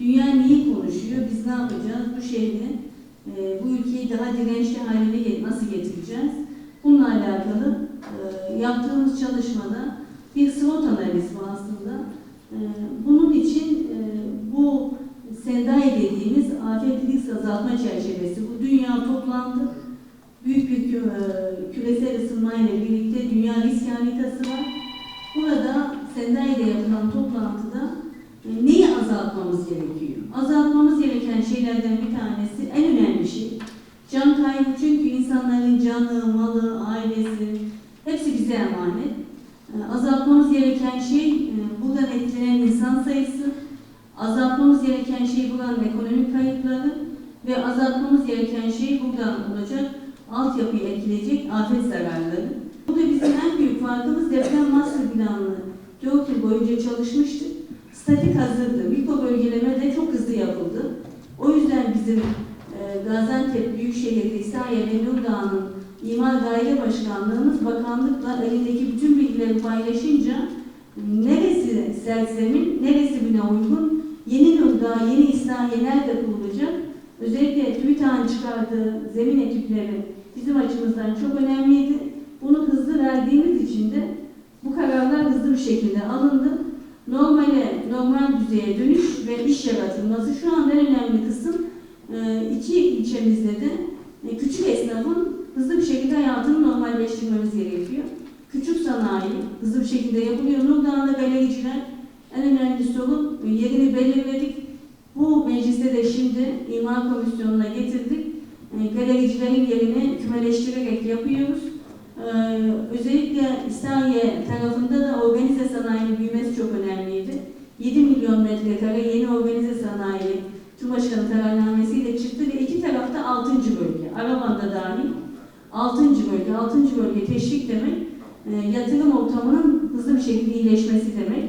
Dünya neyi konuşuyor? Biz ne yapacağız? Bu şehri, e, bu ülkeyi daha dirençli haline nasıl getireceğiz? Bununla alakalı e, yaptığımız çalışmada bir SWOT analizi aslında. E, bunun için bu SENDAI dediğimiz afet risk azaltma çerçevesi, bu dünya toplandı. Büyük bir kü- küresel ısınmayla birlikte dünya risk haritası var. Burada Sendai'de yapılan toplantıda neyi azaltmamız gerekiyor? Azaltmamız gereken şeylerden bir tanesi, en önemli şey, can kaybı çünkü insanların canı, malı, ailesi hepsi bize emanet. E, Azaltmamız gereken şey e, buradan etkilenen insan sayısı, azaltmamız gereken şey buranın ekonomik kayıpları ve azaltmamız gereken şey buradan olacak altyapıyı etkileyecek afet zararları. Burada bizim en büyük farkımız deprem master planını 4 yıl boyunca çalışmıştık. Statik hazırdı. Mikro bölgeleme de çok hızlı yapıldı. O yüzden bizim e, Gaziantep Büyükşehir'de İsrail ve Nurdağ'ın İmar Daire Başkanlığımız bakanlıkla elindeki bütün bilgileri paylaşınca neresi serzemin, neresi buna uygun, yeni Nurdağ, yeni İsrail nerede kurulacak? Özellikle TÜBİTAK'ın çıkardığı zemin etütleri bizim açımızdan çok önemliydi. Bunu hızlı verdiğimiz için de bu kararlar hızlı bir şekilde alındı. Normale, normal düzeye dönüş ve iş yaratılması şu anda en önemli kısım e, iki ilçemizde de e, küçük esnafın hızlı bir şekilde hayatını normalleştirmemiz gerekiyor. Küçük sanayi hızlı bir şekilde yapılıyor. Nurdağ'da galericiler en önemli sorun e, yerini belirledik. Bu mecliste de şimdi imar komisyonuna getirdik. Galericilerin yerini kümeleştirerek yapıyoruz. Özellikle İslahiye tarafında da organize sanayinin büyümesi çok önemliydi. 7 milyon metrekare yeni organize sanayi Cumhurbaşkanı kararnamesiyle çıktı ve iki tarafta 6. bölge. Araban'da dahil 6. bölge. 6. bölge teşvik demek e, yatırım ortamının hızlı bir şekilde iyileşmesi demek.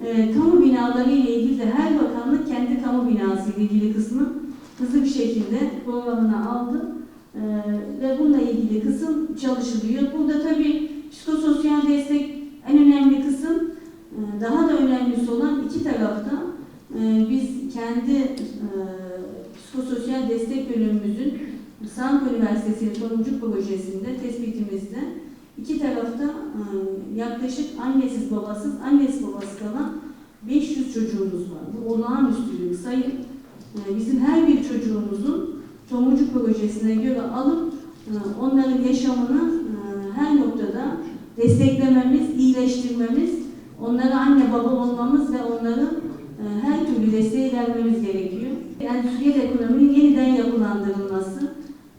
E, kamu binaları ile ilgili de her bakanlık kendi kamu binası ile ilgili kısmı hızlı bir şekilde programına aldı. Ee, ve bununla ilgili kısım çalışılıyor. Burada tabii psikososyal destek en önemli kısım. Ee, Daha da önemlisi olan iki tarafta e, biz kendi e, psikososyal destek bölümümüzün Sank Üniversitesi Sorumluluk Projesi'nde tespitimizde iki tarafta e, yaklaşık annesiz babasız, annesiz babası kalan 500 çocuğumuz var. Bu olağanüstü bir sayı. E, Bizim her bir çocuğumuzun Tomurcuk projesine göre alıp e, onların yaşamını e, her noktada desteklememiz, iyileştirmemiz, onlara anne baba olmamız ve onların e, her türlü desteği vermemiz gerekiyor. Endüstriyel ekonominin yeniden yapılandırılması,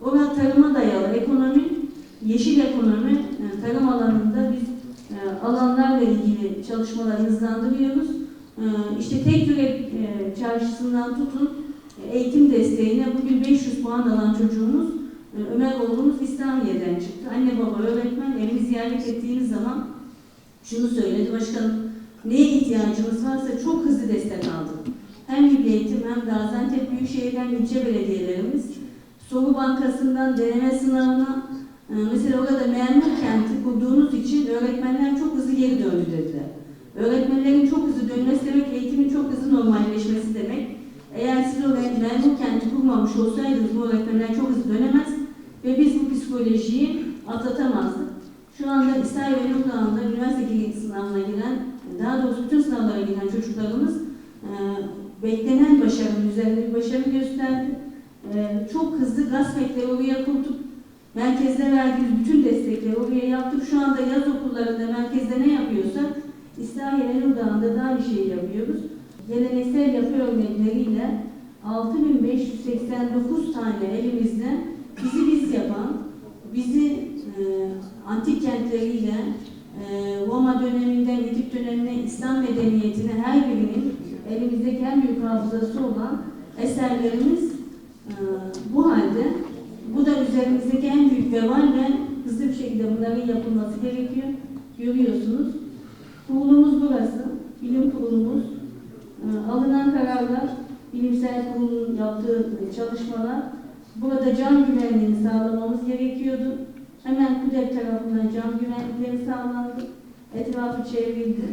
orada tarıma dayalı ekonomi, yeşil ekonomi, e, tarım alanında biz e, alanlarla ilgili çalışmaları hızlandırıyoruz. İşte tek yürek çarşısından tutun, eğitim desteğine bugün 500 puan alan çocuğumuz Ömer oğlumuz İslahiye'den çıktı. Anne baba öğretmen evini ziyaret ettiğimiz zaman şunu söyledi başkanım neye ihtiyacımız varsa çok hızlı destek aldık. Hem Milli Eğitim hem Gaziantep Büyükşehir'den ilçe belediyelerimiz soru bankasından deneme sınavına e, mesela orada memur kenti kurduğunuz için öğretmenler çok hızlı geri döndü dediler. Öğretmenlerin çok hızlı dönmesi demek eğitimin çok hızlı normalleşmesi demek. Eğer siz o memur kenti kurmamış olsaydınız bu öğretmenler çok hızlı dönemez ve biz bu psikolojiyi atlatamazdık. Şu anda İsrail ve Lübnan'da üniversite girişi sınavına giren, daha doğrusu bütün sınavlara giren çocuklarımız e, beklenen başarının üzerinde bir başarı gösterdi. E, çok hızlı gazetleri oraya kurduk. Merkezde verdiğimiz bütün destekleri oraya yaptık. Şu anda yaz okullarında merkezde ne yapıyorsak İslahiye ve Lübnan'da da aynı şeyi yapıyoruz geleneksel yapı örnekleriyle 6589 tane elimizde bizi biz yapan, bizi e, antik kentleriyle e, Roma döneminden Edip dönemine İslam medeniyetine her birinin elimizdeki en büyük hafızası olan eserlerimiz e, bu halde bu da üzerimizdeki en büyük vebal ve hızlı bir şekilde bunların yapılması gerekiyor. Görüyorsunuz. Kurulumuz burası. Bilim kurulumuz. Ee, alınan kararlar, bilimsel kurulun yaptığı çalışmalar, burada can güvenliğini sağlamamız gerekiyordu. Hemen KUDEP tarafından can güvenlikleri sağlandı. Etrafı çevrildi.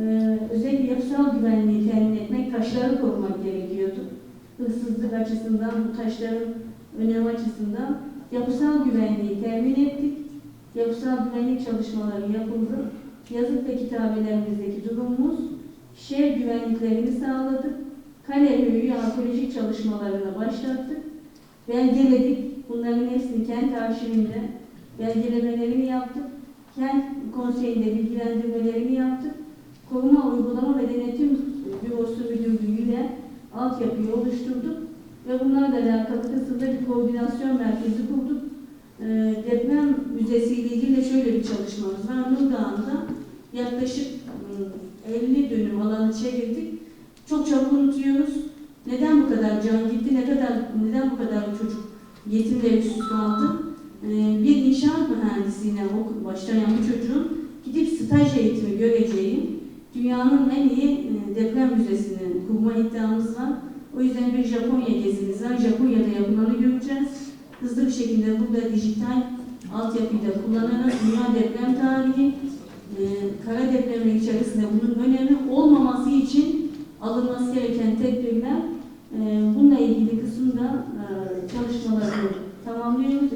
e, özellikle yapısal güvenliği temin etmek, taşları korumak gerekiyordu. Hırsızlık açısından, bu taşların önemi açısından yapısal güvenliği temin ettik. Yapısal güvenlik çalışmaları yapıldı. Yazık ve kitabelerimizdeki durumumuz şehir güvenliklerini sağladık. Kale höyüğü arkeolojik çalışmalarına başlattık. Belgeledik. Bunların hepsini kent arşivinde belgelemelerini yaptık. Kent konseyinde bilgilendirmelerini yaptık. Koruma, uygulama ve denetim bürosu müdürlüğüyle altyapıyı oluşturduk. Ve bunlarla alakalı kısımda bir koordinasyon merkezi kurduk. Ee, deprem müzesiyle ilgili de şöyle bir çalışmamız var. Nurdağ'ında yaklaşık ım, 50 dönüm alanı çevirdik. Çok çabuk unutuyoruz. Neden bu kadar can gitti, ne kadar, neden bu kadar çocuk yetim ve öksüz kaldı? Ee, bir inşaat mühendisliğine ok- başlayan bu çocuğun gidip staj eğitimi göreceği dünyanın en iyi e, deprem müzesini kurma iddiamız var. O yüzden bir Japonya gezimiz var. Japonya'da yapılanı göreceğiz. Hızlı bir şekilde burada dijital altyapıyı da kullanarak dünya deprem tarihi, e, kara depremi içerisinde bunun önemi olmaması için alınması gereken tedbir ee, bununla ilgili kısımda e, çalışmalarını tamamlıyoruz.